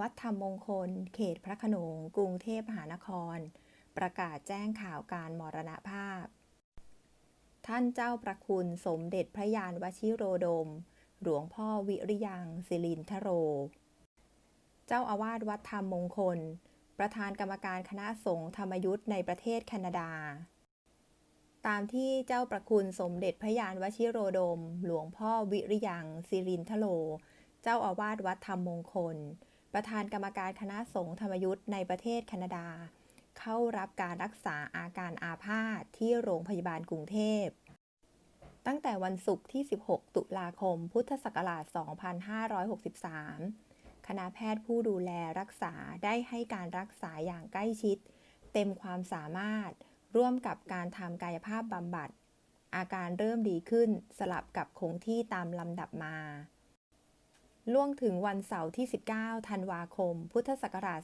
วัดธรรมมงคล เขตพระโขนง กรุงเทพมหานคร ประกาศแจ้งข่าวการมรณภาพ ท่านเจ้าประคุณสมเด็จพระยานวชิโรดม หลวงพ่อวิริยังศิรินทโร เจ้าอาวาสวัดธรรมมงคล ประธานกรรมการคณะสงฆ์ธรรมยุทธ์ในประเทศแคนาดา ตามที่เจ้าประคุณสมเด็จพระยานวชิโรดม หลวงพ่อวิริยังศิรินทโรเจ้าอาวาสวัดธรรมมงคล ประธานกรรมการคณะสงฆ์ธรรมยุทธ์ในประเทศแคนาดา เข้ารับการรักษาอาการอาพาธที่โรงพยาบาลกรุงเทพ ตั้งแต่วันศุกร์ที่ 16 ตุลาคม พุทธศักราช 2563 คณะแพทย์ผู้ดูแลรักษาได้ให้การรักษาอย่างใกล้ชิด เต็มความสามารถร่วมกับการทำกายภาพบำบัด อาการเริ่มดีขึ้นสลับกับคงที่ตามลำดับมา ล่วงถึงวันเสาร์ที่ 19 ธันวาคม พุทธศักราช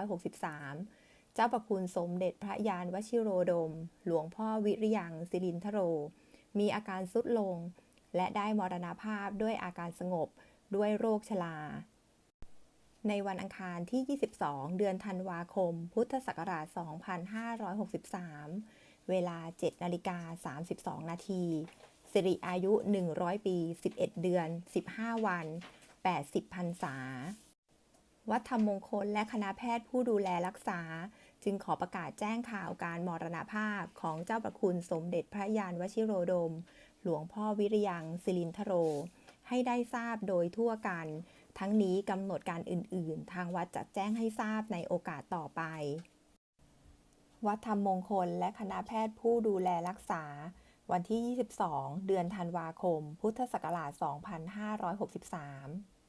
2563 เจ้าประคุณสมเด็จพระยานวชิโรดม หลวงพ่อวิริยังศิรินทโร มีอาการสุดลง และได้มรณภาพด้วยอาการสงบด้วยโรคชรา ในวันอังคารที่ 22 เดือนธันวาคม พุทธศักราช 2563 เวลา 7นาฬิกา32 นาที สิริอายุ 100 ปี 11 เดือน 15 วัน 80พรรษา วัดธรรมมงคลและคณะแพทย์ผู้ดูแลรักษา จึงขอประกาศแจ้งข่าวการมรณภาพของเจ้าประคุณสมเด็จพระยานวชิโรดม หลวงพ่อวิริยังศิรินทโร ให้ได้ทราบโดยทั่วกัน ทั้งนี้กำหนดการอื่น ๆ ทางวัดจะแจ้งให้ทราบในโอกาสต่อไป วัดธรรมมงคลและคณะแพทย์ผู้ดูแลรักษา วันที่ 22 เดือนธันวาคม พุทธศักราช 2563